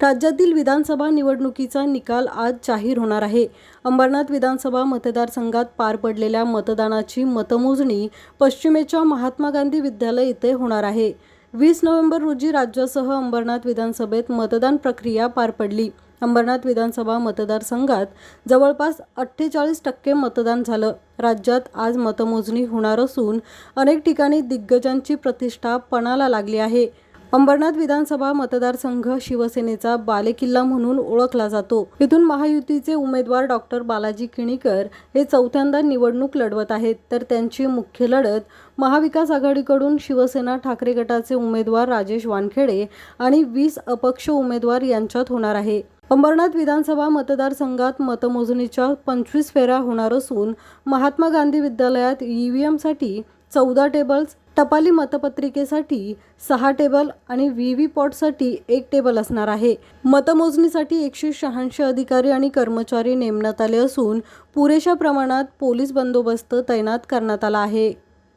राज्यातील विधानसभा निवडणुकीचा निकाल आज जाहीर होणार आहे. अंबरनाथ विधानसभा मतदारसंघात पार पडलेल्या मतदानाची मतमोजणी पश्चिमेच्या महात्मा गांधी विद्यालय इथे होणार आहे. वीस नोव्हेंबर रोजी राज्यासह अंबरनाथ विधानसभेत मतदान प्रक्रिया पार पडली. अंबरनाथ विधानसभा मतदारसंघात जवळपास अठ्ठेचाळीस टक्के मतदान झालं. राज्यात आज मतमोजणी होणार असून अनेक ठिकाणी दिग्गजांची प्रतिष्ठा पणाला लागली आहे. अंबरनाथ विधानसभा मतदारसंघ शिवसेनेचा बालेकिल्ला म्हणून ओळखला जातो. इथून महायुतीचे उमेदवार डॉक्टर बालाजी किणीकर हे चौथ्यांदा निवडणूक लढवत आहेत. तर त्यांची मुख्य लढत महाविकास आघाडीकडून शिवसेना ठाकरे गटाचे उमेदवार राजेश वानखेडे आणि वीस अपक्ष उमेदवार यांच्यात होणार आहे. अंबरनाथ विधानसभा मतदारसंघात मतमोजणीच्या पंचवीस फेऱ्या होणार असून महात्मा गांधी विद्यालयात ईव्हीएमसाठी चौदा टेबल्स टपाली मतपत्रिकेसाठी सहा टेबल आणि व्ही व्ही पॉटसाठी एक टेबल असणार आहे. मतमोजणीसाठी एकशे शहाऐंशी अधिकारी आणि कर्मचारी नेमण्यात आले असून पुरेशा प्रमाणात पोलीस बंदोबस्त तैनात करण्यात आला आहे.